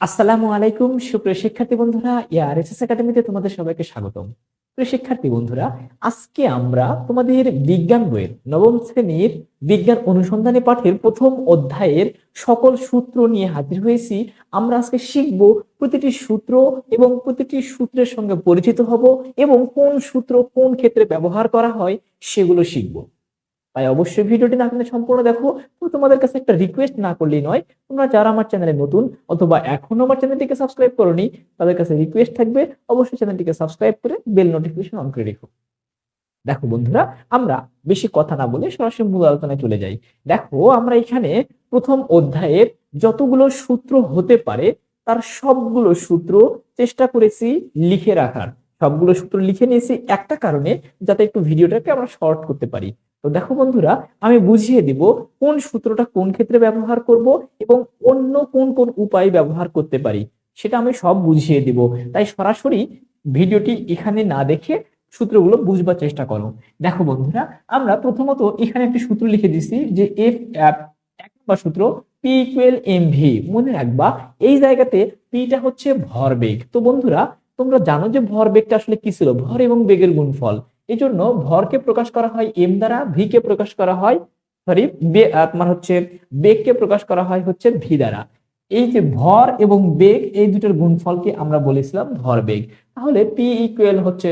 আসসালামু আলাইকুম, সুপ্রিয় শিক্ষার্থী বন্ধুরা ইয়ার এসএস একাডেমিতে তোমাদের সবাইকে স্বাগতম। প্রিয় শিক্ষার্থী বন্ধুরা, আজকে আমরা তোমাদের বিজ্ঞান বইয়ের নবম শ্রেণির বিজ্ঞান অনুসন্ধানী পাঠের প্রথম অধ্যায়ের সকল সূত্র নিয়ে হাজির হয়েছি। আমরা আজকে শিখব প্রতিটি সূত্র এবং প্রতিটি সূত্রের সঙ্গে পরিচিত হব এবং কোন সূত্র কোন ক্ষেত্রে ব্যবহার করা হয় সেগুলো শিখব। তাই অবশ্যই ভিডিওটি না কিন্তু সম্পূর্ণ দেখো। তোমাদের কাছে একটা রিকোয়েস্ট না করলেই নয়, তোমরা যারা আমার চ্যানেলে নতুন অথবা এখনও আমার চ্যানেলটিকে সাবস্ক্রাইব করোনি, তাদের কাছে রিকোয়েস্ট থাকবে, অবশ্যই চ্যানেলটিকে সাবস্ক্রাইব করে বেল নোটিফিকেশন অন করে রেখো। দেখো বন্ধুরা, আমরা বেশি কথা না বলে সরাসরি মূল আলোচনায় চলে যাই। দেখো, আমরা এখানে প্রথম অধ্যায়ের যতগুলো সূত্র হতে পারে, তার সবগুলো সূত্র চেষ্টা করেছি লিখে রাখার। সবগুলো সূত্র লিখে নিয়েছি একটা কারণে, যাতে একটু ভিডিওটাকে আমরা শর্ট করতে পারি। তো দেখো বন্ধুরা, আমি বুঝিয়ে দিব কোন সূত্রটা কোন ক্ষেত্রে ব্যবহার করব এবং অন্য কোন কোন উপায় ব্যবহার করতে পারি, সেটা আমি সব বুঝিয়ে দিব। তাই সরাসরি ভিডিওটি এখানে না দেখে সূত্রগুলো বুঝবার চেষ্টা করো। দেখো বন্ধুরা, আমরা প্রথমত এখানে একটি সূত্র লিখে দিছি যে এফ এক নম্বর সূত্র পি ইকুয়াল এম ভি মনে রাখবা, এই জায়গাতে পিটা হচ্ছে ভরবেগ। তো বন্ধুরা, তোমরা জানো যে ভরবেগটা আসলে কি ছিল? ভর এবং বেগের গুণফল। এই জন্য ভরকে প্রকাশ করা হয় এম দ্বারা ভি কে প্রকাশ করা হয় সরি বে তোমার হচ্ছে বেগকে প্রকাশ করা হয় হচ্ছে ভি দ্বারা। এই যে ভর এবং বেগ, এই দুটোর গুণফলকে আমরা বলেছিলাম ভরবেগ। তাহলে পি ইকুয়াল হচ্ছে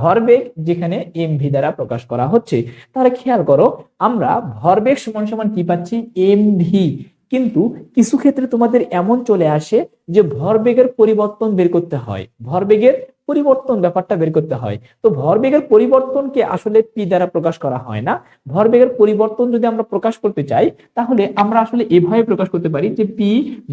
ভরবেগ, যেখানে এম ভি দ্বারা প্রকাশ করা হচ্ছে। তাহলে খেয়াল করো, আমরা ভরবেগ সমান সমান কি পাচ্ছি? M V. কিন্তু কিছু ক্ষেত্রে তোমাদের এমন চলে আসে যে ভরবেগের পরিবর্তন বের করতে হয়। ভরবেগের পরিবর্তন ব্যাপারটা বের করতে হয়। তো ভরবেগের পরিবর্তনকে আসলে পি দ্বারা প্রকাশ করা হয় না। ভরবেগের পরিবর্তন যদি আমরা প্রকাশ করতে চাই, তাহলে আমরা আসলে এভাবে প্রকাশ করতে পারি যে পি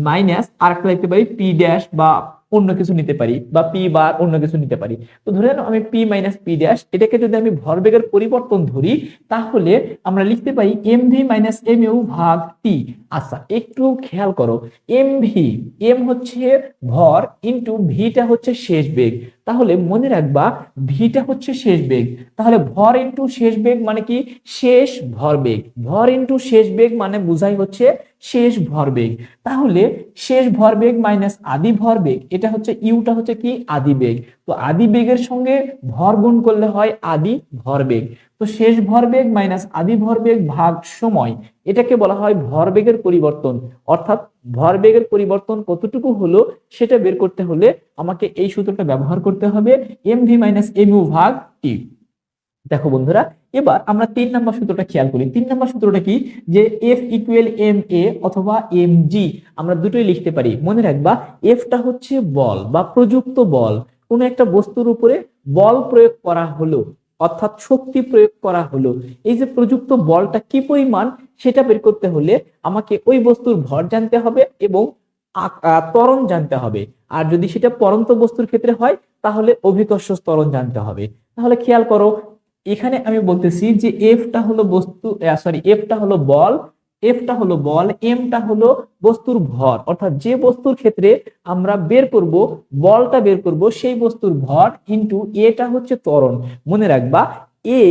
মাইনাস আর একটা লিখতে পারি পি ড্যাশ বা অন্য কিছু নিতে পারি বা পি বার অন্য কিছু নিতে পারি। তো ধরে নাও আমি পি মাইনাস পি ড্যাশ এটাকে যদি আমি ভরবেগের পরিবর্তন ধরি, তাহলে আমরা লিখতে পারি M V minus M U ভাগ টি আচ্ছা একটু খেয়াল করো। এম ভি এম হচ্ছে ভর ইন্টু ভিটা হচ্ছে শেষ বেগ। তাহলে মনে রাখবা, ভিটা হচ্ছে শেষ বেগ। তাহলে ভর ইন্টু শেষ বেগ মানে কি? শেষ ভর বেগ। ভর ইন্টু শেষ বেগ মানে বোঝাই হচ্ছে শেষ ভর বেগ। তাহলে শেষ ভর বেগ মাইনাস আদি ভর বেগ, এটা হচ্ছে ইউটা হচ্ছে কি? আদি বেগ। তো আদি বেগের সঙ্গে ভর গুণ করলে হয় আদি ভরবেগ তো শেষ ভরবেগ মাইনাস আদি ভরবেগ ভাগ সময়, এটাকে বলা হয় ভরবেগের পরিবর্তন। অর্থাৎ ভরবেগের পরিবর্তন কতটুকু হলো, সেটা বের করতে হলে আমাকে এই সূত্রটা ব্যবহার করতে হবে M V minus M U ভাগ টি দেখো বন্ধুরা, এবার আমরা তিন নম্বর সূত্রটা খেয়াল করি। তিন নম্বর সূত্রটা কি? যে এফ ইকুয়াল এম এ অথবা এম জি আমরা দুটোই লিখতে পারি। মনে রাখবা এফটা হচ্ছে বল বা প্রযুক্ত বল। কোনো একটা বস্তুর উপরে বল প্রয়োগ করা হলো। অর্থাৎ শক্তি প্রয়োগ করা হলো। এই যে প্রযুক্ত বলটা কি পরিমাণ, সেটা বের করতে হলে আমাকে ওই বস্তুর ভর জানতে হবে এবং ত্বরণ জানতে হবে। আর যদি সেটা পরন্ত বস্তুর ক্ষেত্রে হয়, তাহলে অভিকর্ষ ত্বরণ জানতে হবে। তাহলে খেয়াল করো, এখানে আমি বলতেছি যে এফটা হলো বস্তু সরি এফটা হলো বল এফটা হলো বল এমটা হলো বস্তুর ভর। অর্থাৎ যে বস্তুর ক্ষেত্রে আমরা বের করব, বলটা বের করব, সেই বস্তুর ভর ইন্টু এটা হচ্ছে ত্বরণ। মনে রাখবা এ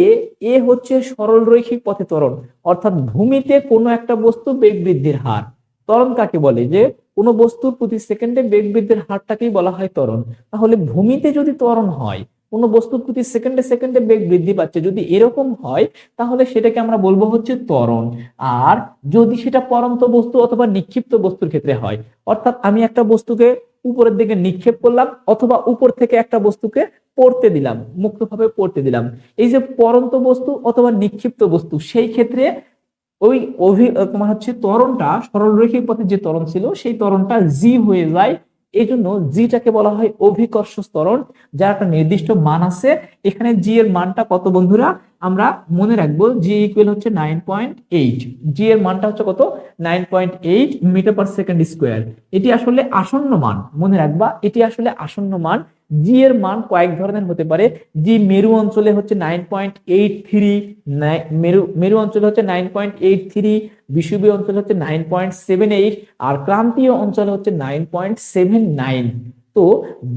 এ হচ্ছে সরল রৈখিক পথে ত্বরণ। অর্থাৎ ভূমিতে কোনো একটা বস্তু বেগ বৃদ্ধির হার। ত্বরণ কাকে বলে? যে কোনো বস্তুর প্রতি সেকেন্ডে বেগ বৃদ্ধির হারটাকেই বলা হয় ত্বরণ। তাহলে ভূমিতে যদি ত্বরণ হয় কোনো বস্তুর প্রতি সেকেন্ডে সেকেন্ডে বেগ বৃদ্ধি পাচ্ছে। যদি এরকম হয়, তাহলে সেটাকে আমরা বলব হচ্ছে ত্বরণ। আর যদি সেটা পরন্ত বস্তু অথবা নিক্ষিপ্ত বস্তুর ক্ষেত্রে হয়, অর্থাৎ আমি একটা বস্তুকে উপরের দিকে নিক্ষেপ করলাম অথবা উপর থেকে একটা বস্তুকে পড়তে দিলাম, মুক্তভাবে পড়তে দিলাম। এই যে পরন্ত বস্তু অথবা নিক্ষিপ্ত বস্তু, সেই ক্ষেত্রে ওই অভি তোমার হচ্ছে ত্বরণটা সরলরৈখিক পথে যে ত্বরণ ছিল, সেই ত্বরণটা জি হয়ে যায় এই জন্য জিটাকে বলা হয় অভিকর্ষ স্তরণ যার একটা নির্দিষ্ট মান আছে। এখানে জি এর মানটা কত বন্ধুরা? আমরা মনে রাখব জি ইকুয়াল হচ্ছে নাইন পয়েন্ট এইট জি এর মানটা হচ্ছে কত? Nine point eight metre per second square এটি আসলে আসন্ন মান, মনে রাখবা, এটি আসলে আসন্ন মান। জি এর মান কয়েক ধরনের হতে পারে। জি মেরু অঞ্চলে হচ্ছে নাইন পয়েন্ট এইট থ্রি মেরু মেরু অঞ্চলে হচ্ছে নাইন পয়েন্ট এইট থ্রি বিষুবীয় অঞ্চলে হচ্ছে নাইন পয়েন্ট সেভেন এইট আর ক্রান্তীয় অঞ্চলে হচ্ছে নাইন পয়েন্ট সেভেন নাইন তো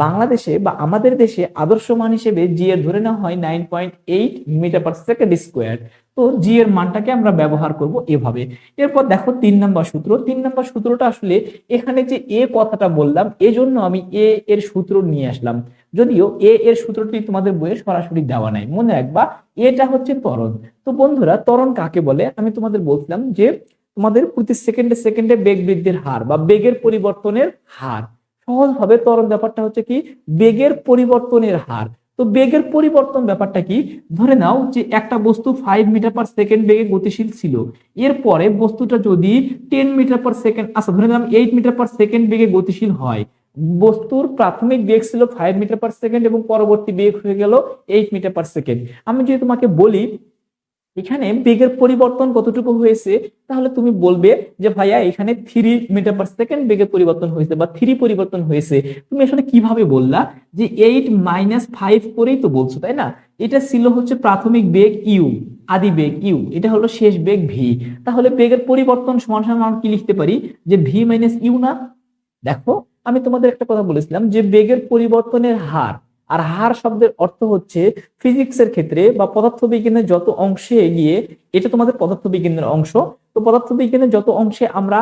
বাংলাদেশে বা আমাদের দেশে আদর্শ মান হিসেবে জি এর ধরে নেওয়া হয় nine point eight metre per second square তো জি এর মানটাকে আমরা ব্যবহার করব এভাবে। এরপর দেখো তিন নম্বর সূত্র। তিন নম্বর সূত্রটা আসলে এখানে যে এ কথাটা বললাম, এজন্য আমি এ এর সূত্র নিয়ে আসলাম। যদিও এ এর সূত্রটি তোমাদের বইয়ে সরাসরি দেওয়া নাই। মনে রাখবা, এটা হচ্ছে ত্বরণ। তো বন্ধুরা, ত্বরণ কাকে বলে? আমি তোমাদের বলছিলাম যে তোমাদের প্রতি সেকেন্ডে সেকেন্ডে বেগ বৃদ্ধির হার বা বেগের পরিবর্তনের হার। সহজভাবে ত্বরণ ব্যাপারটা হচ্ছে কি, বেগের পরিবর্তনের হার। তো বেগের পরিবর্তন ব্যাপারটা কি, ধরে নাও যে একটা বস্তু ফাইভ মিটার পার সেকেন্ড বেগে গতিশীল ছিল, এরপরে বস্তুটা যদি টেন মিটার পার সেকেন্ড আচ্ছা ধরে নিলাম এইট মিটার পার সেকেন্ড বেগে গতিশীল হয়, বস্তুর প্রাথমিক বেগ ছিল ফাইভ মিটার পার সেকেন্ড এবং পরবর্তী বেগ হয়ে গেল এইট মিটার পার সেকেন্ড আমি যদি তোমাকে বলি এখানে বেগের পরিবর্তন কতটুকু হয়েছে? তাহলে তুমি বলবে যে, ভাইয়া, এখানে থ্রি মিটার পার সেকেন্ড বেগের পরিবর্তন হয়েছে বা থ্রি পরিবর্তন হয়েছে। তুমি আসলে কীভাবে বললা? যে এইট মাইনাস ফাইভ করেই তো বলছো, তাই না? এটা ছিল হচ্ছে প্রাথমিক বেগ ইউ আদি বেগ ইউ এটা হলো শেষ বেগ ভি তাহলে বেগের পরিবর্তন সমান সমান আমরা কি লিখতে পারি? যে ভি মাইনাস ইউ না? দেখো, আমি তোমাদের একটা কথা বলেছিলাম যে বেগের পরিবর্তনের হার আর হার শব্দের অর্থ হচ্ছে ফিজিক্সের ক্ষেত্রে বা পদার্থবিজ্ঞানের যত অংশে গিয়ে এটা তোমাদের পদার্থবিজ্ঞানের অংশ। তো পদার্থবিজ্ঞানের যত অংশে আমরা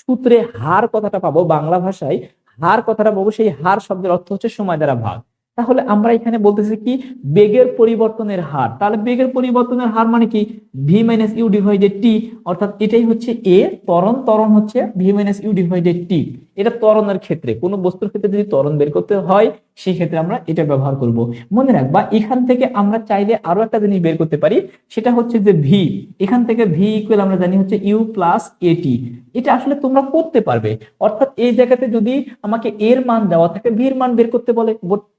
সূত্রে হার কথাটা পাবো বাংলা ভাষায়, হার কথাটা পাবো, সেই হার শব্দের অর্থ হচ্ছে সময় দ্বারা ভাগ। তাহলে আমরা এখানে বলতেছি কি, বেগের পরিবর্তনের হার। তাহলে বেগের পরিবর্তনের হার মানে কি? V minus U divided T অর্থাৎ এটাই হচ্ছে এ ত্বরণ ত্বরণ হচ্ছে V minus U divided T এটা ত্বরণের ক্ষেত্রে, কোনো বস্তুর ক্ষেত্রে যদি ত্বরণ বের করতে হয় সেই ক্ষেত্রে আমরা এটা ব্যবহার করব। মনে রাখবা, এখান থেকে আমরা চাইলে আরও একটা জিনিস বের করতে পারি, সেটা হচ্ছে যে ভি এখান থেকে ভি ইকুয়াল আমরা জানি হচ্ছে ইউ প্লাস এটি এটা আসলে তোমরা করতে পারবে। অর্থাৎ এই জায়গাতে যদি আমাকে এর মান দেওয়া থাকে ভির মান বের করতে বলে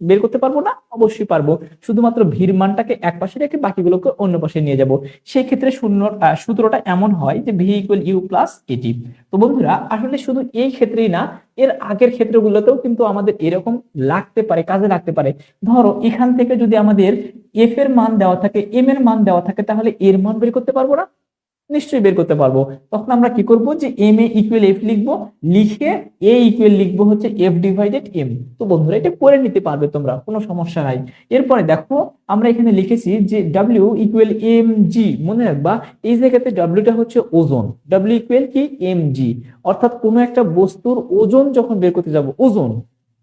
বের করতে পারব না? অবশ্যই পারব। শুধুমাত্র ভির মানটাকে এক পাশে রেখে বাকিগুলোকে অন্য পাশে নিয়ে যাব। সেই ক্ষেত্রে শূন্য সূত্রটা এমন হয় যে ভি ইকুয়াল ইউ প্লাস এটি তো বন্ধুরা, আসলে শুধু এই ক্ষেত্রেই না, এর আগের ক্ষেত্রগুলোতেও কিন্তু আমাদের এরকম লাগতে পারে, কাজে লাগতে পারে। ধরো, এখান থেকে যদি আমাদের এফ এর মান দেওয়া থাকে এম এর মান দেওয়া থাকে, তাহলে এর মান বের করতে পারব না? নিশ্চয়ই বের করতে পারব। তখন আমরা কি করব যে এম এ ইকুয়াল এফ লিখব, লিখে এ ইকুয়াল লিখব হচ্ছে এফ ডিভাইডেড এম তো বন্ধুরা, এটা করে নিতে পারবে তোমরা, কোনো সমস্যা নাই। এরপরে দেখো, আমরা এখানে লিখেছি যে ডাব্লিউ ইকুয়াল এম জি মনে রাখবা, এই জায়গাতে ডাব্লিউটা হচ্ছে ওজন। ডাব্লিউ ইকুয়াল কি? এম জি অর্থাৎ কোনো একটা বস্তুর ওজন যখন বের করতে যাব, ওজন,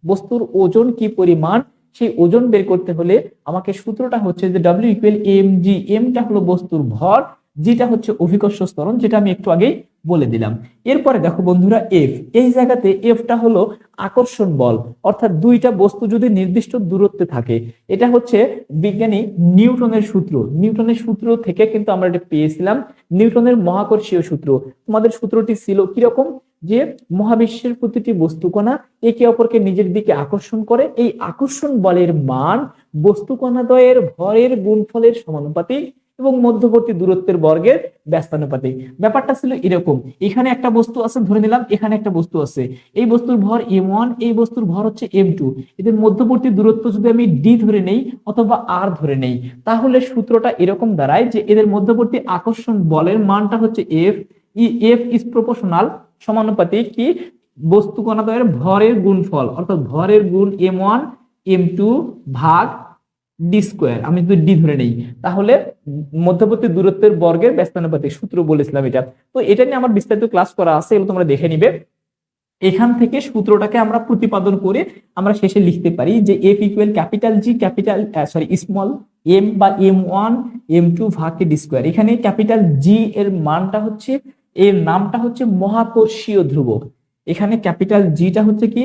বস্তুর ওজন কি পরিমাণ, সেই ওজন বের করতে হলে আমাকে সূত্রটা হচ্ছে যে ডাব্লিউ ইকুয়াল এম জি এমটা হলো বস্তুর ভর যেটা হচ্ছে অভিকর্ষ স্তরণ যেটা আমি একটু আগেই বলে দিলাম। এরপরে দেখো বন্ধুরা এফ এই জায়গাতে এফটা হলো আকর্ষণ বল, অর্থাৎ দুইটা বস্তু যদি নির্দিষ্ট দূরত্বে থাকে, এটা হচ্ছে বিজ্ঞানী নিউটনের সূত্র। নিউটনের সূত্র থেকে কিন্তু আমরা এটা পেয়েছিলাম, নিউটনের মহাকর্ষীয় সূত্র। তোমাদের সূত্রটি ছিল কীরকম? যে মহাবিশ্বের প্রতিটি বস্তুকণা একে অপরকে নিজের দিকে আকর্ষণ করে, এই আকর্ষণ বলের মান বস্তুকণাদ্বয়ের ভরের গুণফলের সমানুপাতিক এবং মধ্যবর্তী দূরত্বের বর্গের ব্যস্তানুপাতিক ব্যাপারটা ছিল এরকম। এখানে একটা বস্তু আছে, ধরে নিলাম, এখানে একটা বস্তু আছে। এই বস্তুর ভর এম এই বস্তুর ভর হচ্ছে এম এদের মধ্যবর্তী দূরত্ব যদি আমি ডি ধরে নেই অথবা আর ধরে নেই, তাহলে সূত্রটা এরকম দাঁড়ায় যে এদের মধ্যবর্তী আকর্ষণ বলের মানটা হচ্ছে F E F is proportional সমানুপাতিক কি? বস্তু কণাদ্বয়ের ভরের গুণফল, অর্থাৎ ভরের গুণ এম ওয়ান এম টু ভাগ ডি স্কোয়ার আমি যদি ডি ধরে নেই, তাহলে মধ্যবর্তী দূরত্বের বর্গের ব্যস্তানুপাতিক সূত্র বলেছিলাম এটা। তো এটা নিয়ে আমার বিস্তারিত ক্লাস করা আছে, এগুলো তোমরা দেখে নিবে। এখান থেকে সূত্রটাকে আমরা প্রতিপাদন করে আমরা শেষে লিখতে পারি যে F equal capital G capital sorry small M বা এম ওয়ান এম টু ভাগে ডি স্কোয়ার এখানে ক্যাপিটাল জি এর মানটা হচ্ছে, এর নামটা হচ্ছে মহাকর্ষীয় ধ্রুবক। এখানে ক্যাপিটাল জিটা হচ্ছে কি?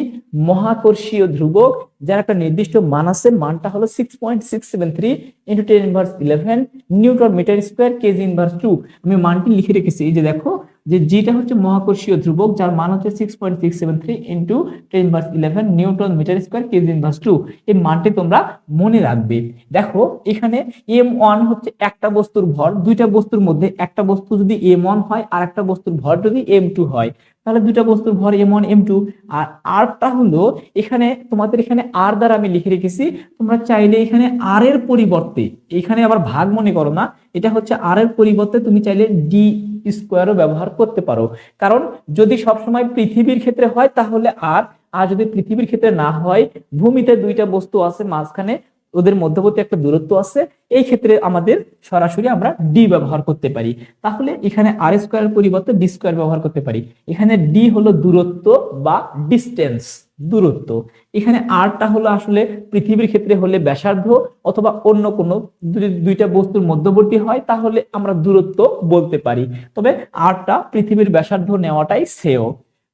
মহাকর্ষীয় ধ্রুবক, যার একটা নির্দিষ্ট মান আছে, মানটা হলো six point six seven three into ten inverse eleven newton metre square KG inverse two আমি মানটি লিখে রেখেছি, এই যে দেখো, যে জিটা হচ্ছে মহাকর্ষীয় ধ্রুবক, যার মান হচ্ছে six point six seven three into ten inverse eleven newton metre square KG inverse two এই মানটি তোমরা মনে রাখবে। দেখো, এখানে এম ওয়ান হচ্ছে একটা বস্তুর ভর, দুইটা বস্তুর মধ্যে একটা বস্তু যদি এম ওয়ান হয় আর একটা বস্তুর ভর যদি এম টু হয়। তাহলে দুইটা বস্তুর ভর এম ওয়ান, এম টু, আর আরটা হলো এখানে তোমাদের এখানে আর দ্বারা আমি লিখে রেখেছি, তোমরা চাইলে এখানে আর এর পরিবর্তে, এখানে আবার ভাগ মনে করো না, এটা হচ্ছে আর এর পরিবর্তে তুমি চাইলে ডি স্কোয়ারও ব্যবহার করতে পারো। কারণ যদি সবসময় পৃথিবীর ক্ষেত্রে হয় তাহলে আর আর যদি পৃথিবীর ক্ষেত্রে না হয়, ভূমিতে দুইটা বস্তু আছে মাঝখানে ওদের মধ্যবর্তী একটা দূরত্ব আছে, এই ক্ষেত্রে আমাদের সরাসরি আমরা ডি ব্যবহার করতে পারি। তাহলে এখানে আর স্কোয়ার পরিবর্তে ডি স্কোয়ার ব্যবহার করতে পারি। এখানে ডি হলো দূরত্ব বা ডিস্টেন্স দূরত্ব। এখানে আরটা হলো আসলে পৃথিবীর ক্ষেত্রে হলে ব্যাসার্ধ অথবা অন্য কোনো দুইটা বস্তুর মধ্যবর্তী হয়, তাহলে আমরা দূরত্ব বলতে পারি। তবে আরটা পৃথিবীর ব্যাসার্ধ নেওয়াটাই শ্রেয়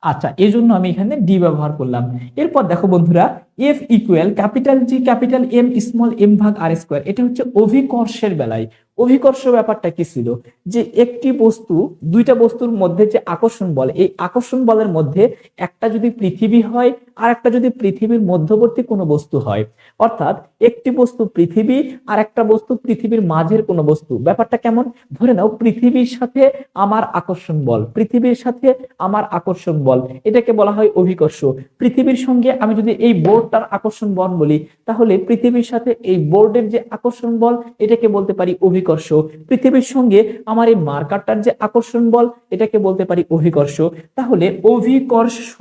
আচ্ছা এই জন্য আমি এখানে ডি ব্যবহার করলাম। এরপর দেখো বন্ধুরা F equal capital G capital M small M ভাগ আর স্কোয়ার এটা হচ্ছে অভিকর্ষের বেলায়। অভিকর্ষ ব্যাপারটা কি ছিল? যে একটি বস্তু, দুইটা বস্তুর মধ্যে যে আকর্ষণ বল, এই আকর্ষণ বলের মধ্যে একটা যদি পৃথিবী হয়, আর একটা যদি পৃথিবীর মধ্যবর্তী কোনো বস্তু হয়। অর্থাৎ একটি বস্তু পৃথিবী, আর একটা বস্তু পৃথিবীর মাঝের কোনো বস্তু। ব্যাপারটা কেমন? ধরে নাও, পৃথিবীর সাথে আমার আকর্ষণ বল, পৃথিবীর সাথে আমার আকর্ষণ বল, এটাকে বলা হয় অভিকর্ষ। পৃথিবীর সঙ্গে আমি যদি এই বোর্ডটার আকর্ষণ বল বলি, তাহলে পৃথিবীর সাথে এই বোর্ডের যে আকর্ষণ বল, এটাকে বলতে পারি অভিকর্ষ। পৃথিবীর সঙ্গে আমার এই মার্কারটার যে আকর্ষণ বল, এটাকে বলতে পারি অভিকর্ষ। তাহলে অভিকর্ষ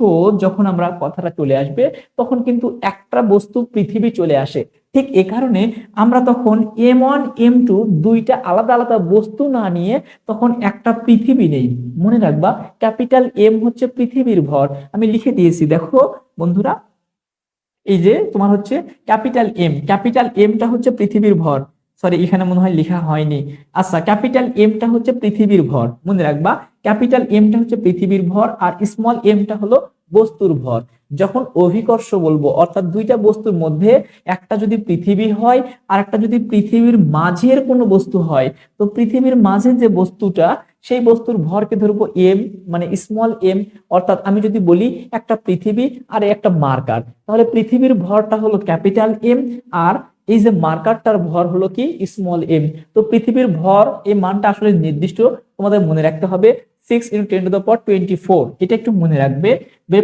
যখন আমরা কথাটা চলে আসবে, তখন কিন্তু একটা বস্তু পৃথিবী চলে আসে। ঠিক এ কারণে আমরা তখন এম ওয়ান, এম টু দুইটা আলাদা আলাদা বস্তু না নিয়ে তখন একটা পৃথিবী নেই। মনে রাখবা, ক্যাপিটাল এম হচ্ছে পৃথিবীর ভর। আমি লিখে দিয়েছি, দেখো বন্ধুরা এই যে তোমার হচ্ছে ক্যাপিটাল এম ক্যাপিটাল এমটা হচ্ছে পৃথিবীর ভর। সরি এখানে মনে হয় লেখা হয়নি। আচ্ছা ক্যাপিটাল এমটা হচ্ছে পৃথিবীর ভর। মনে রাখবা, ক্যাপিটাল এমটা হচ্ছে পৃথিবীর ভর আর স্মল এমটা হলো বস্তুর ভর। যখন অভিকর্ষ বলব, অর্থাৎ দুইটা বস্তুর মধ্যে একটা যদি পৃথিবী হয় আর একটা যদি পৃথিবীর মাঝের কোনো বস্তু হয়, তো পৃথিবীর মাঝে যে বস্তুটা সেই বস্তুর ভরকে ধরবো এম মানে স্মল এম অর্থাৎ আমি যদি বলি একটা পৃথিবী আর একটা মার্কার তাহলে পৃথিবীর ভরটা হলো ক্যাপিটাল এম আর এই যে মার্কারটার ভর হলো কি? স্মল এম তো পৃথিবীর ভর, এই মানটা আসলে নির্দিষ্ট, তোমাদের মনে রাখতে হবে। Six into ten to the power twenty four এটা একটু মনে রাখবে।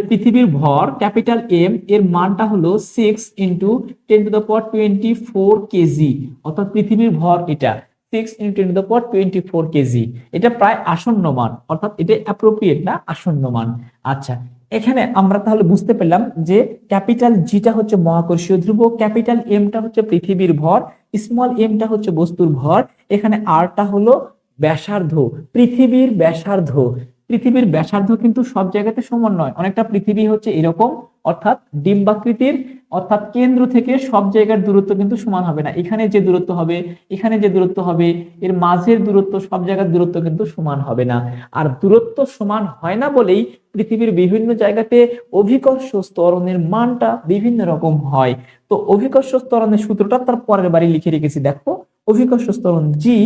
পৃথিবীর ভর, ক্যাপিটাল এম এর মানটা হলো six into ten to the power twenty four KG অর্থাৎ পৃথিবীর ভর এটা। Six into to the power twenty four KG এটা প্রায় আসন্ন মান, অর্থাৎ এটা অ্যাপ্রোপ্রিয়েট না, আসন্ন মান। আচ্ছা এখানে আমরা তাহলে বুঝতে পেলাম যে ক্যাপিটাল জিটা হচ্ছে মহাকর্ষীয় ধ্রুব ক্যাপিটাল এমটা হচ্ছে পৃথিবীর ভর স্মল এমটা হচ্ছে বস্তুর ভর। এখানে আরটা হলো ব্যাসার্ধ, পৃথিবীর ব্যাসার্ধ। পৃথিবীর ব্যাসার্ধ কিন্তু সব জায়গাতে সমান নয়। অনেকটা পৃথিবী হচ্ছে এরকম, অর্থাৎ ডিম্বাকৃতির, অর্থাৎ কেন্দ্র থেকে সব জায়গার দূরত্ব কিন্তু সমান হবে না। এখানে যে দূরত্ব হবে, এখানে যে দূরত্ব হবে, এর মাঝের দূরত্ব, সব জায়গার দূরত্ব কিন্তু সমান হবে না। আর দূরত্ব সমান হয় না বলেই পৃথিবীর বিভিন্ন জায়গাতে অভিকর্ষ স্তরণের মানটা বিভিন্ন রকম হয়। তো অভিকর্ষ স্তরণের সূত্রটা তার পরের বাড়ি লিখে রেখেছি, দেখো। অভিকর্ষ স্তরণ G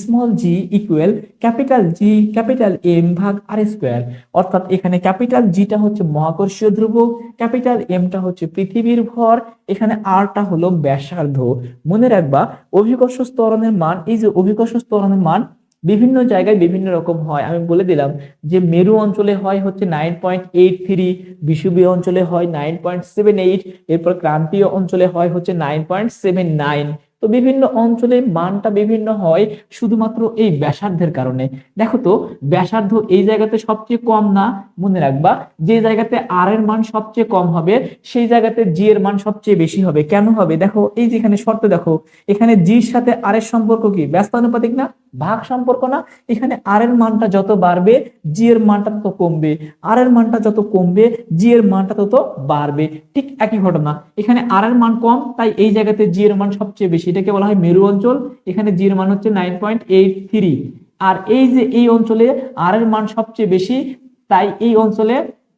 small G equal capital G capital M ভাগ আর স্কোয়ার অর্থাৎ এখানে ক্যাপিটাল জিটা হচ্ছে মহাকর্ষীয় ধ্রুবক ক্যাপিটাল এমটা হচ্ছে পৃথিবীর ভর, এখানে আরটা হলো ব্যাসার্ধ। মনে রাখবা, অভিকর্ষ স্তরণের মান, এই যে অভিকর্ষ স্তরণের মান বিভিন্ন জায়গায় বিভিন্ন রকম হয়। আমি বলে দিলাম যে মেরু অঞ্চলে হয় হচ্ছে নাইন পয়েন্ট এইট থ্রি বিষুবীয় অঞ্চলে হয় নাইন পয়েন্ট সেভেন এইট এরপর ক্রান্তীয় অঞ্চলে হয় হচ্ছে নাইন পয়েন্ট সেভেন নাইন তো বিভিন্ন অঞ্চলে মানটা বিভিন্ন হয় শুধুমাত্র এই ব্যাসার্ধের কারণে। দেখো তো, ব্যাসার্ধ এই জায়গাতে সবচেয়ে কম না? মনে রাখবা, যে জায়গাতে আর এর মান সবচেয়ে কম হবে, সেই জায়গাতে জি এর মান সবচেয়ে বেশি হবে। কেন হবে? দেখো, এই যেখানে শর্ত দেখো, এখানে জির সাথে আর এর সম্পর্ক কি? ব্যস্তানুপাতিক না? ভাগ সম্পর্ক না, এখানে আর এর মানটা যত বাড়বে জি এর মানটা তত কমবে। আর এর মানটা যত কমবে জি এর মানটা তত বাড়বে। ঠিক একই ঘটনা। এখানে আর এর মান কম, তাই এই জায়গাতে জি এর মান সবচেয়ে বেশি। এটাকে বলা হয় মেরু অঞ্চল। এখানে জি এর মান হচ্ছে নাইন পয়েন্ট এইট থ্রি আর এই যে এই অঞ্চলে আর এর মান সবচেয়ে বেশি, তাই এই অঞ্চলে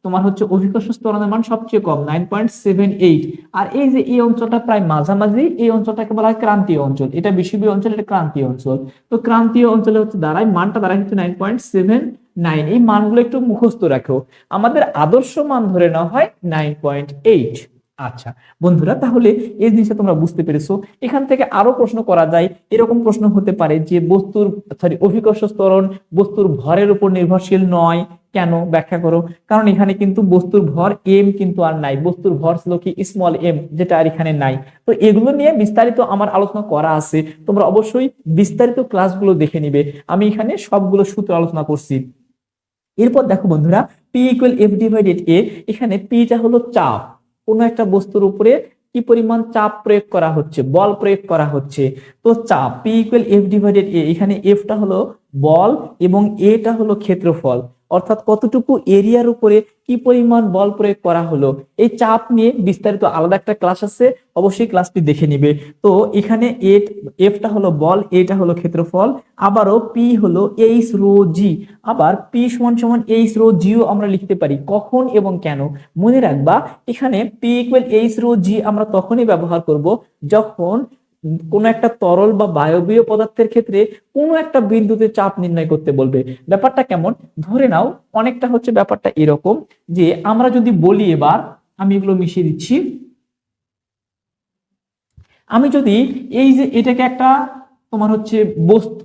তোমার হচ্ছে অভিকর্ষ স্তরণের মান সবচেয়ে কম নাইন পয়েন্ট সেভেন এইট আর এই যে এই অঞ্চলটা প্রায় মাঝামাঝি, এই অঞ্চলটাকে বলা হয় ক্রান্তীয় অঞ্চল। এটা বিষুবীয় অঞ্চল, এটা ক্রান্তীয় অঞ্চল। তো ক্রান্তীয় অঞ্চলে হচ্ছে দাঁড়ায়, মানটা দাঁড়ায় হচ্ছে নাইন পয়েন্ট সেভেন নাইন এই মানগুলো একটু মুখস্থ রাখো। আমাদের আদর্শ মান ধরে নেওয়া হয় নাইন পয়েন্ট এইট আচ্ছা বন্ধুরা, তাহলে এই জিনিসটা তোমরা বুঝতে পেরেছ। এখান থেকে আরও প্রশ্ন করা যায়। এরকম প্রশ্ন হতে পারে যে বস্তুর সরি অভিকর্ষ স্তরণ বস্তুর ভরের উপর নির্ভরশীল নয়। কেন ব্যাখ্যা করো? কারণ এখানে কিন্তু বস্তুর ভর এম কিন্তু আর নাই। বস্তুর ভর ছিল কি স্মল এম যেটা আর এখানে নাই। তো এগুলো নিয়ে বিস্তারিত আমার আলোচনা করা আছে। তোমরা অবশ্যই বিস্তারিত ক্লাসগুলো দেখে নিবে। আমি এখানে সবগুলো সূত্র আলোচনা করছি। এরপর দেখো বন্ধুরা P equal F divided A এখানে পিটা হলো চাপ। কোনো একটা বস্তুর উপরে কি পরিমাণ চাপ প্রয়োগ করা হচ্ছে? বল প্রয়োগ করা হচ্ছে। তো চাপ P equal F divided A এখানে এফটা হলো বল এবং এটা হলো ক্ষেত্রফল। অর্থাৎ কতটুকু এরিয়ার উপরে কি পরিমাণ বল প্রয়োগ করা হলো? এই চাপ নিয়ে বিস্তারিত আলাদা একটা ক্লাস আছে, অবশ্যই ক্লাসটি দেখে নিবে। তো এখানে এফটা হলো বল এটা হলো ক্ষেত্রফল, আবারও পি হলো এইচ রো জি আবার পি সমান সমান এইচ রো জিও আমরা লিখতে পারি কখন এবং কেন। মনে রাখবা, এখানে P equal H rho G আমরা তখনই ব্যবহার করব যখন কোন একটা তরল বা বায়বীয় পদার্থের ক্ষেত্রে কোনো একটা বিন্দুতে চাপ নির্ণয় করতে বলবে। ব্যাপারটা কেমন? ধরে নাও, অনেকটা হচ্ছে ব্যাপারটা এরকম যে আমরা যদি বলি এবার, আমি এগুলো মিশিয়ে দিচ্ছি। আমি যদি এই যে এটাকে একটা তোমার হচ্ছে বস্তু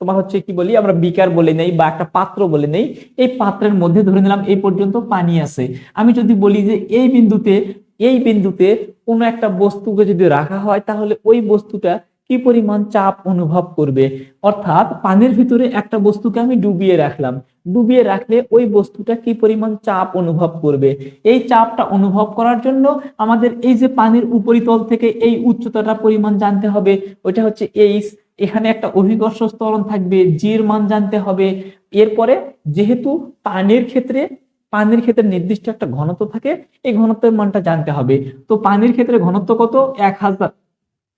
তোমার হচ্ছে কি বলি, আমরা বিকার বলে নেই বা একটা পাত্র বলে নেই, এই পাত্রের মধ্যে ধরে নিলাম এই পর্যন্ত পানি আছে। আমি যদি বলি যে এই বিন্দুতে এই বিন্দুতে কোনো একটা বস্তুকে যদি রাখা হয়, তাহলে ওই বস্তুটা কি পরিমাণ চাপ অনুভব করবে? অর্থাৎ পানির ভিতরে একটা বস্তুকে আমি ডুবিয়ে রাখলাম। ডুবিয়ে রাখলে ওই বস্তুটা কি পরিমাণ চাপ অনুভব করবে? এই চাপটা অনুভব করার জন্য আমাদের এই যে পানির উপরিতল থেকে এই উচ্চতাটা পরিমাণ জানতে হবে। ওইটা হচ্ছে এইচ এখানে একটা অভিকর্ষ স্তরণ থাকবে জির মান জানতে হবে। এরপরে যেহেতু পানির ক্ষেত্রে পানির ক্ষেত্রে নির্দিষ্ট একটা ঘনত্ব থাকে, এই ঘনত্বের মানটা জানতে হবে। তো পানির ক্ষেত্রে ঘনত্ব কত? এক হাজার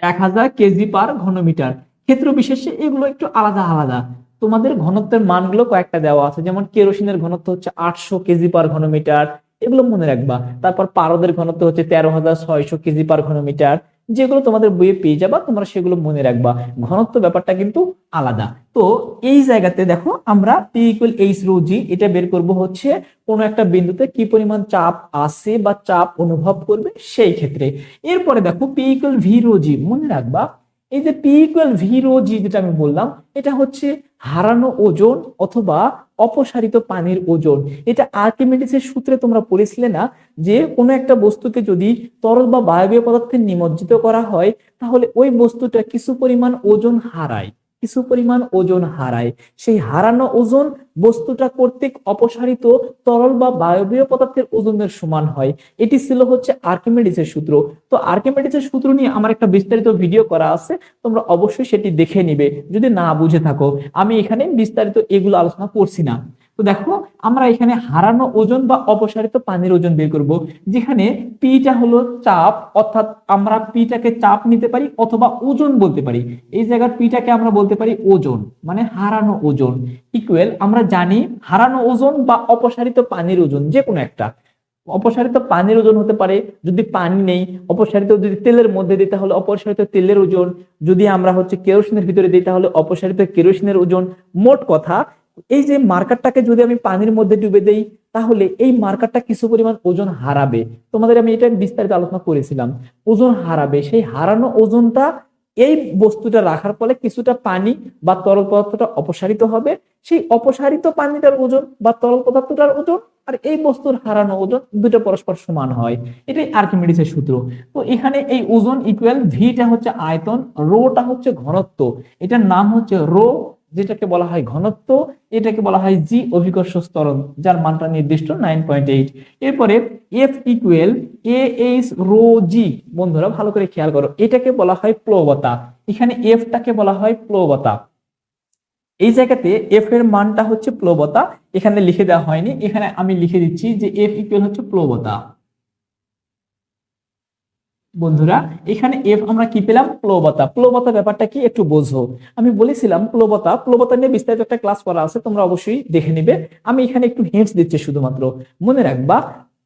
এক হাজার কেজি পার ঘনমিটার। ক্ষেত্র বিশেষে এগুলো একটু আলাদা আলাদা। তোমাদের ঘনত্বের মানগুলো কয়েকটা দেওয়া আছে, যেমন কেরোসিনের ঘনত্ব হচ্ছে আটশো কেজি পার ঘনমিটার, এগুলো মনে রাখবা। তারপর পারদের ঘনত্ব হচ্ছে তেরো হাজার ছয়শো কেজি পার ঘনমিটার যেগুলো তোমাদের বইয়ে পেয়ে যাবা, তোমরা সেগুলো মনে রাখবা। ঘনত্ব ব্যাপারটা কিন্তু আলাদা। তো এই জায়গাতে দেখো আমরা P equal H rho G এটা বের করব হচ্ছে কোনো একটা বিন্দুতে কি পরিমাণ চাপ আসে বা চাপ অনুভব করবে সেই ক্ষেত্রে। এরপরে দেখো P equal V rho g মনে রাখবা, এই যে P equal V rho g যেটা আমি বললাম, এটা হচ্ছে হারানো ওজন অথবা অপসারিত পানির ওজন। এটা আর্কিমিডিসের সূত্রে তোমরা পড়েছিলে না? যে কোনো একটা বস্তুকে যদি তরল বা বায়বীয় পদার্থে নিমজ্জিত করা হয়, তাহলে ওই বস্তুটা কিছু পরিমাণ ওজন হারায়। কিছু পরিমাণ ওজন হারায়। সেই হারানো ওজন বস্তুটা কর্তৃক অপসারিত তরল বা বায়বীয় পদার্থের ওজনের সমান হয়। এটি ছিল হচ্ছে আর্কিমিডিসের সূত্র। তো আর্কিমিডিসের সূত্র নিয়ে আমার একটা বিস্তারিত ভিডিও করা আছে, তোমরা অবশ্যই সেটি দেখে নিবে। যদি না বুঝে থাকো, আমি এখানে বিস্তারিত এগুলো আলোচনা করছি না। তো দেখো, আমরা এখানে হারানো ওজন বা অপসারিত পানির ওজন বের করব, যেখানে পিটা হলো চাপ, অর্থাৎ আমরা পিটাকে চাপ নিতে পারি অথবা ওজন বলতে পারি। এই জায়গার পিটাকে আমরা বলতে পারি ওজন মানে হারানো ওজন। ইকুয়াল আমরা জানি হারানো ওজন বা অপসারিত পানির ওজন যে কোনো একটা। অপসারিত পানির ওজন হতে পারে যদি পানি নেই, অপসারিত যদি তেলের মধ্যে দিতে হলে অপসারিত তেলের ওজন। যদি আমরা হচ্ছে কেরোসিনের ভিতরে দিই তাহলে অপসারিত কেরোসিনের ওজন। মোট কথা এই যে মার্কারটাকে যদি আমি পানির মধ্যে ডুবে দেই, তাহলে এই মার্কারটা কিছু পরিমাণ ওজন হারাবে। তোমাদের আমি এটা বিস্তারিত আলোচনা করেছিলাম। ওজন হারাবে। সেই হারানো ওজনটা এই বস্তুটা রাখার ফলে কিছুটা পানি বা তরল পদার্থটা অপসারিত হবে। সেই অপসারিত পানিটার ওজন বা তরল পদার্থটার ওজন আর এই বস্তুর হারানো ওজন দুটো পরস্পর সমান হয়। এটাই আর্কিমিডিসের সূত্র। তো এখানে এই ওজন ইকুয়াল ভিটা হচ্ছে আয়তন রোটা হচ্ছে ঘনত্ব। এটার নাম হচ্ছে রো যেটাকে বলা হয় ঘনত্ব, এটাকে বলা হয় জি অভিকর্ষ স্তরণ যার মানটা নির্দিষ্ট নাইন পয়েন্ট এইট এরপরে F equal A H rho g বন্ধুরা ভালো করে খেয়াল করো, এটাকে বলা হয় প্লবতা। এখানে এফটাকে বলা হয় প্লবতা। এই জায়গাতে এফ এর মানটা হচ্ছে প্লবতা, এখানে লিখে দেওয়া হয়নি, এখানে আমি লিখে দিচ্ছি যে এফ ইকুয়াল হচ্ছে প্লবতা। বন্ধুরা, এখানে এফ আমরা কি পেলাম? প্লবতা। প্লবতা ব্যাপারটা কি একটু বোঝো। আমি বলেছিলাম প্লবতা প্লবতা নিয়ে বিস্তারিত একটা ক্লাস করা আছে, তোমরা অবশ্যই দেখে নিবে। আমি এখানে একটু হিন্টস দিচ্ছি শুধুমাত্র। মনে রাখবা,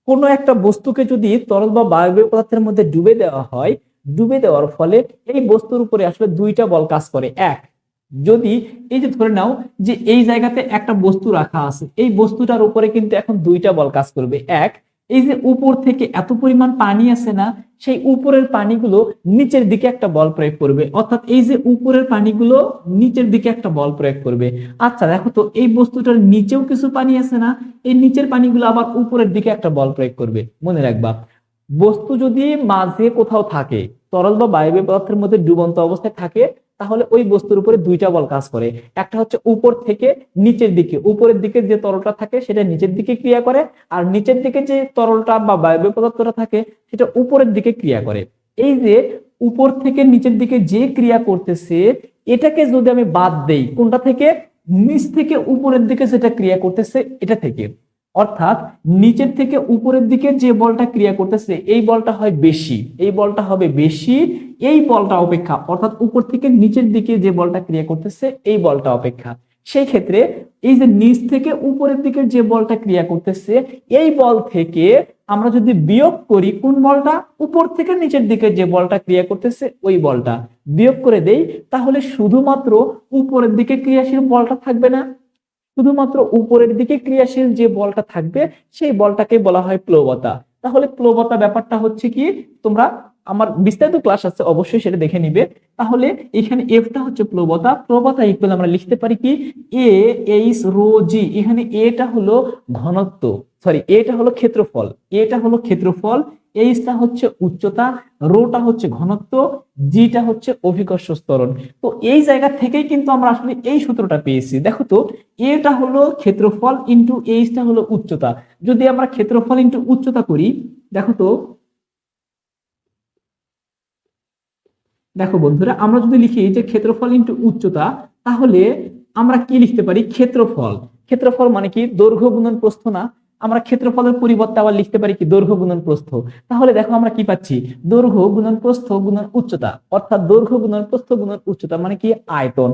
কোনো একটা বস্তুকে যদি তরল বা বায়বীয় পদার্থের মধ্যে ডুবে দেওয়া হয়, ডুবে দেওয়ার ফলে এই বস্তুর উপরে আসলে দুইটা বল কাজ করে। এক, যদি এই যে ধরে নাও যে এই জায়গাতে একটা বস্তু রাখা আছে, এই বস্তুটার উপরে কিন্তু এখন দুইটা বল কাজ করবে। এক এই যে উপর থেকে এত পরিমাণ পানি আছে না, সেই উপরের পানিগুলো নিচের দিকে একটা বল প্রয়োগ করবে। অর্থাৎ এই যে উপরের পানিগুলো নিচের দিকে একটা বল প্রয়োগ করবে। আচ্ছা দেখো তো, এই বস্তুটার নিচেও কিছু পানি আছে না, এই নিচের পানিগুলো আবার উপরের দিকে একটা বল প্রয়োগ করবে। মনে রাখবা, বস্তু যদি মাঝে কোথাও থাকে, তরল বা বায়বীয় পদার্থের মধ্যে ডুবন্ত অবস্থায় থাকে তাহলে ওই বস্তুর উপরে দুইটা বল কাজ করে। একটা হচ্ছে উপর থেকে নিচের দিকে। উপরের দিকে যে তরলটা থাকে, সেটা নিচের দিকে ক্রিয়া করে, আর নিচের দিকে যে তরলটা বা বায়বীয় পদার্থটা থাকে, সেটা উপরের দিকে ক্রিয়া করে। এই যে উপর থেকে নিচের দিকে যে ক্রিয়া করতেছে, এটাকে যদি আমি বাদ দেই, কোনটা থেকে? নিচ থেকে উপরের দিকে যেটা ক্রিয়া করতেছে, এটা থেকে। অর্থাৎ নিচের থেকে উপরের দিকে যে বলটা ক্রিয়া করতেছে, এই বলটা হয় বেশি। এই বলটা হবে বেশি এই বলটা অপেক্ষা, অর্থাৎ উপর থেকে নিচের দিকে যে বলটা ক্রিয়া করতেছে, এই বলটা অপেক্ষা। সেই ক্ষেত্রে এই যে নিচ থেকে উপরের দিকে যে বলটা ক্রিয়া করতেছে, এই বল থেকে আমরা যদি বিয়োগ করি, কোন বলটা? উপর থেকে নিচের দিকে যে বলটা ক্রিয়া করতেছে, ওই বলটা। বিয়োগ করে দেই, তাহলে শুধুমাত্র উপরের দিকে ক্রিয়াশীল বলটা থাকবে না। শুধুমাত্র উপরের দিকে ক্রিয়াশীল যে বলটা থাকবে, সেই বলটাকে বলা হয় প্লবতা। তাহলে প্লবতা ব্যাপারটা হচ্ছে কি? তোমরা আমার বিস্তারিত ক্লাস আছে, অবশ্যই সেটা দেখে নিবে। তাহলে এখানে এফটা হচ্ছে প্রবতা। প্রবতা ইকুয়াল আমরা লিখতে পারি কি? এ এইচ রো জি এখানে এটা হলো ঘনত্ব। সরি এটা হলো ক্ষেত্রফল। এটা হলো ক্ষেত্রফল। এইচটা হচ্ছে উচ্চতা। রোটা হচ্ছে ঘনত্ব। জিটা হচ্ছে অভিকর্ষ স্তরণ। তো এই জায়গা থেকেই কিন্তু আমরা আসলে এই সূত্রটা পেয়েছি। দেখো তো এটা হলো ক্ষেত্রফল ইন্টু এইচটা হলো উচ্চতা। যদি আমরা ক্ষেত্রফল ইন্টু উচ্চতা করি, দেখো তো দেখো বন্ধুরা, আমরা যদি লিখি যে ক্ষেত্রফল ইন্টু উচ্চতা, তাহলে আমরা কি লিখতে পারি? ক্ষেত্রফল। ক্ষেত্রফল মানে কি? দৈর্ঘ্য গুণন প্রস্থ না? আমরা ক্ষেত্রফলের পরিবর্তে আবার লিখতে পারি কি? দৈর্ঘ্য গুণন প্রস্থ। তাহলে দেখো আমরা কি পাচ্ছি? দৈর্ঘ্য গুণন প্রস্থ গুণন উচ্চতা। অর্থাৎ দৈর্ঘ্য গুণন প্রস্থ গুণন উচ্চতা মানে কি? আয়তন।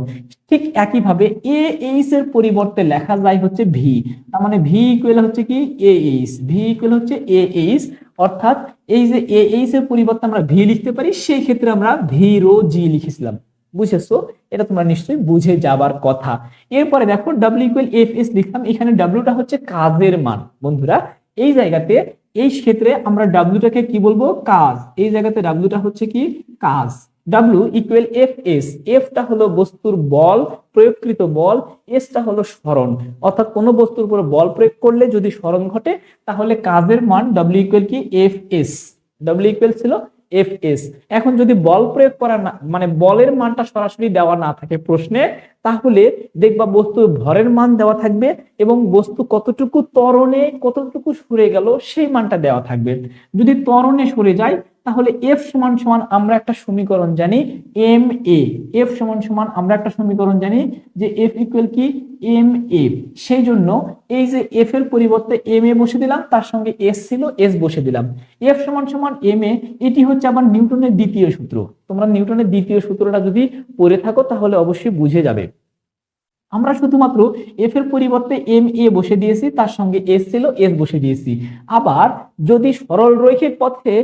ঠিক একইভাবে এ এইচ এর পরিবর্তে লেখা যায় হচ্ছে ভি তার মানে ভি ইকুয়াল হচ্ছে কি? এ এইচ ভি ইকুয়াল হচ্ছে এ এইচ অর্থাৎ এই যে এ এইচ এর পরিবর্তে আমরা ভি লিখতে পারি, সেই ক্ষেত্রে আমরা ভি রো জি লিখেছিলাম। বুঝেছ? এটা তোমরা নিশ্চয়ই বুঝে যাবার কথা। এরপরে দেখো ডাব্লিউ ইকুয়াল এফ এস লিখলাম, এখানে ডাব্লিউটা হচ্ছে কাজের মান। বন্ধুরা, এই জায়গাতে, এই ক্ষেত্রে আমরা ডাব্লিউটাকে কি বলব? কাজ। এই জায়গাতে ডাব্লিউটা হচ্ছে কি? কাজ। ডাব্লিউ ইকুয়াল এফ এস এফটা হলো বস্তুর বল, প্রয়োগকৃত বল। এসটা হলো স্মরণ। অর্থাৎ কোনো বস্তুর উপর বল প্রয়োগ করলে যদি স্মরণ ঘটে, তাহলে কাজের মান ডাব্লিউ ইকুয়াল কি? এফ এস ডাব্লিউ ইকুয়াল ছিল এফ এস এখন যদি বল প্রয়োগ করা না মানে বলের মানটা সরাসরি দেওয়া না থাকে প্রশ্নে তাহলে দেখবা বস্তু ভরের মান দেওয়া থাকবে এবং বস্তু কতটুকু ত্বরণে, কতটুকু সরে গেল সেই মানটা দেওয়া থাকবে। যদি ত্বরণে সরে যায়, তাহলে এফ সমান সমান আমরা একটা সমীকরণ জানি এম এ এফ সমান সমান আমরা একটা সমীকরণ জানি যে এফ ইকুয়াল কি? এম এ সেই জন্য এই যে এফ এর পরিবর্তে এম এ বসে দিলাম, তার সঙ্গে এস ছিল এস বসে দিলাম। এফ সমান সমান এম এ এটি হচ্ছে আবার নিউটনের দ্বিতীয় সূত্র। তোমরা নিউটনের দ্বিতীয় সূত্রটা যদি পড়ে থাকো, তাহলে অবশ্যই বুঝে যাবে। আমরা শুধুমাত্র এফ এর পরিবর্তে এম এ বসে দিয়েছি, তার সঙ্গে এস ছিল এস বসে দিয়েছি। আবার যদি সরল রৈখিক পথে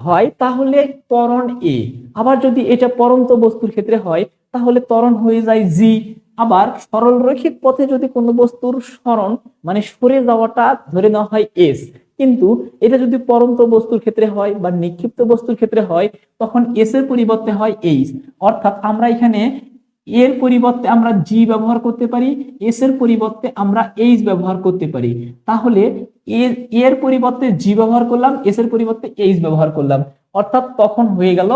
হয়, তাহলে ত্বরণ এ আবার যদি এটা পরন্ত বস্তুর ক্ষেত্রে হয়, তাহলে ত্বরণ হয়ে যায় জি আবার সরল রৈখিক পথে যদি কোনো বস্তুর সরণ মানে সরে যাওয়াটা ধরে নেওয়া হয় এস কিন্তু এটা যদি পরন্ত বস্তুর ক্ষেত্রে হয় বা নিক্ষিপ্ত বস্তুর ক্ষেত্রে হয়, তখন এস এর পরিবর্তে হয় এইচ অর্থাৎ আমরা এখানে এর পরিবর্তে আমরা জি ব্যবহার করতে পারি এস এর পরিবর্তে আমরা এইচ ব্যবহার করতে পারি। তাহলে এর পরিবর্তে জি ব্যবহার করলাম এস এর পরিবর্তে এইচ ব্যবহার করলাম। অর্থাৎ তখন হয়ে গেল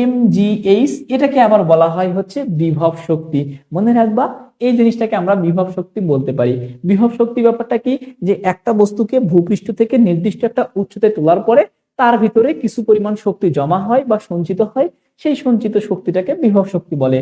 এম জি এইচ এটাকে আবার বলা হয় হচ্ছে বিভব শক্তি। মনে রাখবা এই জিনিসটাকে আমরা বিভব শক্তি বলতে পারি। বিভব শক্তি ব্যাপারটা কি? যে একটা বস্তুকে ভূপৃষ্ঠ থেকে নির্দিষ্ট একটা উচ্চতায় তোলার পরে তার ভিতরে কিছু পরিমাণ শক্তি জমা হয় বা সঞ্চিত হয়, সেই সঞ্চিত শক্তিটাকে বিভব শক্তি বলে।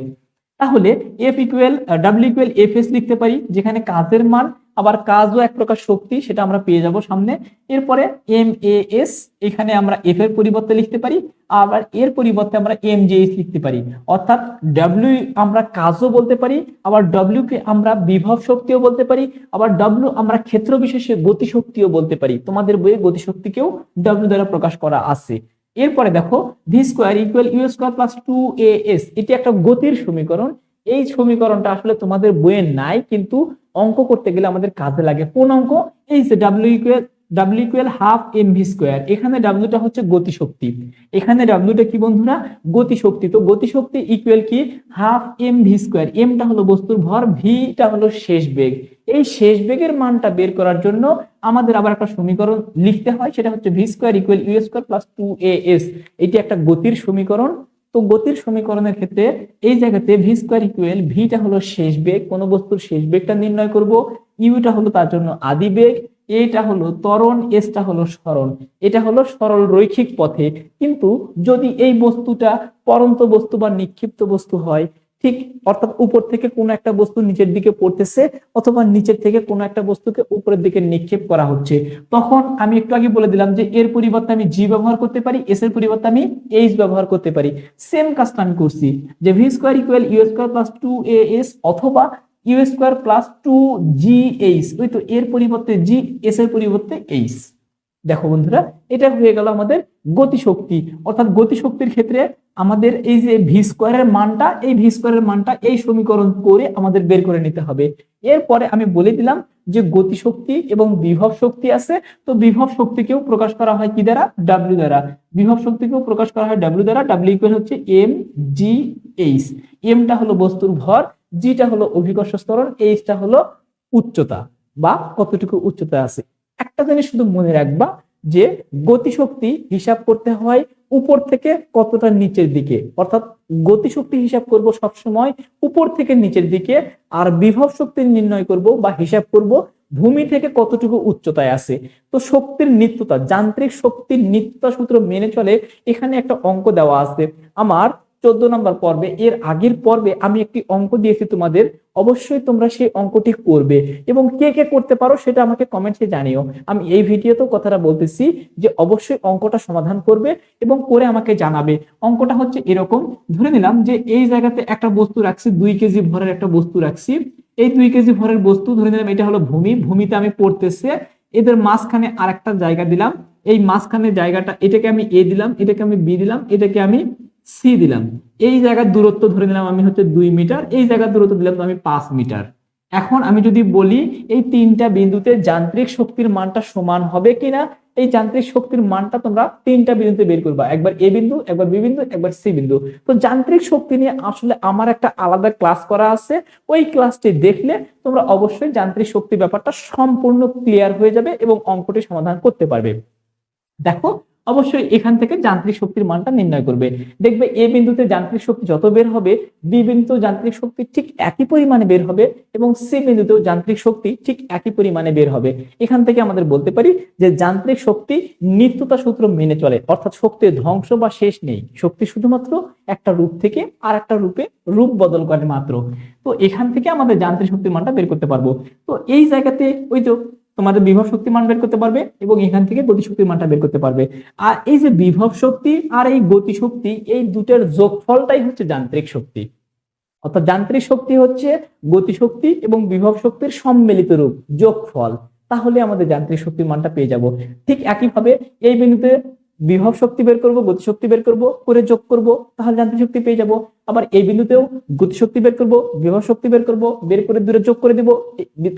তাহলে F equal W equal F S লিখতে পারি, যেখানে কাজের মান আবার কাজও এক প্রকার শক্তি, সেটা আমরা পেয়ে যাব সামনে। এরপরে এম এ এস এখানে আমরা এফ এর পরিবর্তে লিখতে পারি, আবার এর পরিবর্তে আমরা এম জে এস লিখতে পারি। অর্থাৎ ডাব্লিউ আমরা কাজও বলতে পারি, আবার ডাব্লিউ কে আমরা বিভব শক্তিও বলতে পারি, আবার ডাব্লিউ আমরা ক্ষেত্র বিশেষে গতিশক্তিও বলতে পারি। তোমাদের বইয়ে গতিশক্তিকেও ডাব্লিউ দ্বারা প্রকাশ করা আছে। এরপরে দেখো V square equal U square plus two A S এটি একটা গতির সমীকরণ। এই সমীকরণটা আসলে তোমাদের বইয়ে নাই, কিন্তু অঙ্ক করতে গেলে আমাদের কাজে লাগে। কোন অঙ্ক? এই যে W equal W equal half M V square এখানে ডাব্লিউটা হচ্ছে গতিশক্তি। এখানে ডাব্লিউটা কি বন্ধুরা? গতিশক্তি। তো গতিশক্তি ইকুয়াল কি? হাফ এম ভি স্কোয়ার এমটা হলো বস্তুর ভর ভিটা হলো শেষ বেগ। এই শেষ বেগের মানটা বের করার জন্য আমাদের আবার একটা সমীকরণ লিখতে হয়, সেটা হচ্ছে V square equal U square plus two A S এটি একটা গতির সমীকরণ। তো গতির সমীকরণের ক্ষেত্রে এই জায়গাতে ভি স্কোয়ার ইকুয়েল ভিটা হলো শেষ বেগ, কোন বস্তুর শেষ বেগটা নির্ণয় করব। ইউটা হলো তার জন্য আদি বেগ এটা হলো ত্বরণ এসটা হলো সরণ এটা হলো সরল রৈখিক পথে। কিন্তু যদি এই বস্তুটা পরন্ত বস্তু বা নিক্ষিপ্ত বস্তু হয় ঠিক, অর্থাৎ উপর থেকে কোনো একটা বস্তু নিচের দিকে পড়তেছে অথবা নিচের থেকে কোনো একটা বস্তুকে উপরের দিকে নিক্ষেপ করা হচ্ছে। তখন আমি একটু আগে বলে দিলাম যে এর পরিবর্তে আমি জি ব্যবহার করতে পারি এস এর পরিবর্তে আমি এইচ ব্যবহার করতে পারি। সেম কাজটা আমি করছি যে V square equal U square plus two A S অথবা U square plus two G H ওই তো এর পরিবর্তে জি এস এর পরিবর্তে এইচ দেখো বন্ধুরা, এটা হয়ে গেল আমাদের গতিশক্তি। অর্থাৎ গতিশক্তির ক্ষেত্রে আমাদের এই যে ভি স্কোয়ারের মানটা, এই ভি স্কোয়ারের মানটা এই সমীকরণ করে আমাদের বের করে নিতে হবে। এরপরে আমি বলে দিলাম যে গতিশক্তি এবং বিভব শক্তি আছে, তো বিভব শক্তিকেও প্রকাশ করা হয় কি দ্বারা? ডাব্লিউ দ্বারা। বিভব শক্তিকেও প্রকাশ করা হয় ডাব্লিউ দ্বারা। ডাব্লিউ ইকুয়াল হচ্ছে এম জি এইচ এমটা হলো বস্তুর ভর জিটা হলো অভিকর্ষ স্তরণ এইচটা হলো উচ্চতা বা কতটুকু উচ্চতা আছে। একটা জিনিস শুধু মনে রাখবা যে গতিশক্তি হিসাব করতে হয় উপর থেকে কতটা নিচের দিকে। অর্থাৎ গতিশক্তি হিসাব করব সবসময় উপর থেকে নিচের দিকে আর বিভব শক্তি নির্ণয় করব বা হিসাব করব ভূমি থেকে কতটুকু উচ্চতায় আছে। তো শক্তির নিত্যতা, যান্ত্রিক শক্তির নিত্যতা সূত্র মেনে চলে এখানে একটা অঙ্ক দেওয়া আছে। আমার চোদ্দ নম্বর পর্বে, এর আগের পর্বে আমি একটি অঙ্ক দিয়েছি তোমাদের। অবশ্যই তোমরা সেই অঙ্কটি করবে এবং কে কে করতে পারো সেটা আমাকে কমেন্টে জানিও। আমি এই ভিডিওতেও কথাটা বলতেছি যে অবশ্যই অঙ্কটা সমাধান করবে এবং করে আমাকে জানাবে। অঙ্কটা হচ্ছে এরকম, ধরে নিলাম যে এই জায়গাতে একটা বস্তু রাখছি, দুই কেজি ভরের একটা বস্তু রাখছি। এই দুই কেজি ভরের বস্তু, ধরে নিলাম এটা হলো ভূমি, ভূমিতে আমি পড়তেছে, এদের মাঝখানে আর একটা জায়গা দিলাম। এই মাঝখানে জায়গাটা, এটাকে আমি এ দিলাম, এটাকে আমি বি দিলাম, এটাকে আমি সি দিলাম। এই জায়গার দূরত্ব ধরে নিলাম আমি হচ্ছে দুই মিটার, এই জায়গার দূরত্ব দিলাম আমি পাঁচ মিটার। এখন আমি যদি বলি এই তিনটা বিন্দুতে যান্ত্রিক শক্তির মানটা সমান হবে কিনা, এই যান্ত্রিক শক্তির মানটা তোমরা তিনটা বিন্দুতে বের করবা। একবার এ বিন্দু, একবার বি বিন্দু, একবার সি বিন্দু। তো যান্ত্রিক শক্তি নিয়ে আসলে আমার একটা আলাদা ক্লাস করা আছে। ওই ক্লাসটি দেখলে তোমরা অবশ্যই যান্ত্রিক শক্তি ব্যাপারটা সম্পূর্ণ ক্লিয়ার হয়ে যাবে এবং অঙ্কটি সমাধান করতে পারবে। দেখো অবশ্যই এখান থেকে যান্ত্রিক শক্তির মানটা নির্ণয় করবে। দেখবে এ বিন্দুতে যান্ত্রিক শক্তি যত বের হবে, বি বিন্দুতে যান্ত্রিক শক্তি ঠিক একই পরিমাণে বের হবে এবং সি বিন্দুতেও যান্ত্রিক শক্তি ঠিক একই পরিমাণে বের হবে। এখান থেকে আমাদের বলতে পারি যে যান্ত্রিক শক্তি নিত্যতা সূত্র মেনে চলে, অর্থাৎ শক্তির ধ্বংস বা শেষ নেই। শক্তি শুধুমাত্র একটা রূপ থেকে আর একটা রূপে রূপ বদল করে মাত্র। তো এখান থেকে আমাদের যান্ত্রিক শক্তির মানটা বের করতে পারব। তো এই জায়গাতে ওই তো তোমাদের বিভব শক্তি মান বের করতে পারবে এবং এখান থেকে গতিশক্তির মানটা বের করতে পারবে। আর এই যে বিভব শক্তি আর এই গতিশক্তি এই দুটার যোগফলটাই হচ্ছে যান্ত্রিক শক্তি। অর্থাৎ যান্ত্রিক শক্তি হচ্ছে গতিশক্তি এবং বিভব শক্তির সম্মিলিত রূপ, যোগফল। তাহলে আমাদের যান্ত্রিক শক্তির মানটা পেয়ে যাব। ঠিক একইভাবে এই বিন্দুতে বিভব শক্তি বের করব, গতিশক্তি বের করব, করে যোগ করব, তাহলে যান্ত্রিক শক্তি পেয়ে যাব। আবার এই বিন্দুতেও গতিশক্তি বের করব, বিভব শক্তি বের করব, বের করে দূরে যোগ করে দিব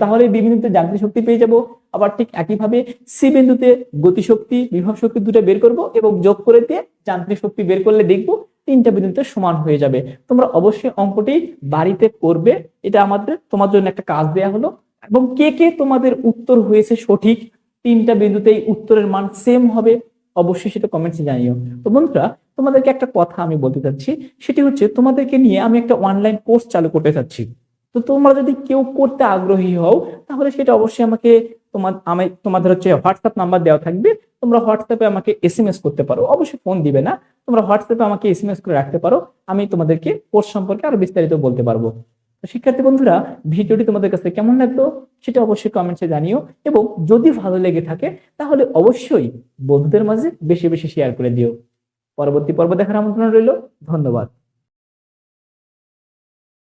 তাহলে এই বিন্দুতে যান্ত্রিক শক্তি পেয়ে যাব। আবার ঠিক একইভাবে সি বিন্দুতে গতিশক্তি, বিভব শক্তি দুটো বের করব এবং যোগ করে দিয়ে যান্ত্রিক শক্তি বের করলে দেখব তিনটা বিন্দুতে সমান হয়ে যাবে। তোমরা অবশ্যই অঙ্কটি বাড়িতে করবে, এটা আমাদের তোমার জন্য একটা কাজ দেয়া হলো। এবং কে কে তোমাদের উত্তর হয়েছে সঠিক, তিনটা বিন্দুতেই উত্তরের মান সেম হবে। অবশ্যই সেটা কমেন্টসে জানিও। তো বন্ধুরা, তোমাদেরকে একটা কথা আমি বলতে চাচ্ছি, সেটি হচ্ছে তোমাদেরকে নিয়ে আমি একটা অনলাইন কোর্স চালু করতে চাচ্ছি। তো তোমরা যদি কেউ করতে আগ্রহী হও, তাহলে সেটা অবশ্যই আমাকে তোমার, আমি তোমাদের হচ্ছে হোয়াটসঅ্যাপ নাম্বার দেওয়া থাকবে। তোমরা হোয়াটসঅ্যাপে আমাকে এস এম এস করতে পারো। অবশ্যই ফোন দিবে না। তোমরা হোয়াটসঅ্যাপে আমাকে এস এম এস করে রাখতে পারো। আমি তোমাদেরকে কোর্স সম্পর্কে আরও বিস্তারিত বলতে পারব। তো শিক্ষার্থী বন্ধুরা, ভিডিওটি তোমাদের কাছে কেমন লাগল সেটা অবশ্যই কমেন্টসে জানিও এবং যদি ভালো লেগে থাকে, তাহলে অবশ্যই বন্ধুদের মাঝে বেশি বেশি শেয়ার করে দিও। পরবর্তী পর্ব দেখার আমন্ত্রণ রইল, ধন্যবাদ।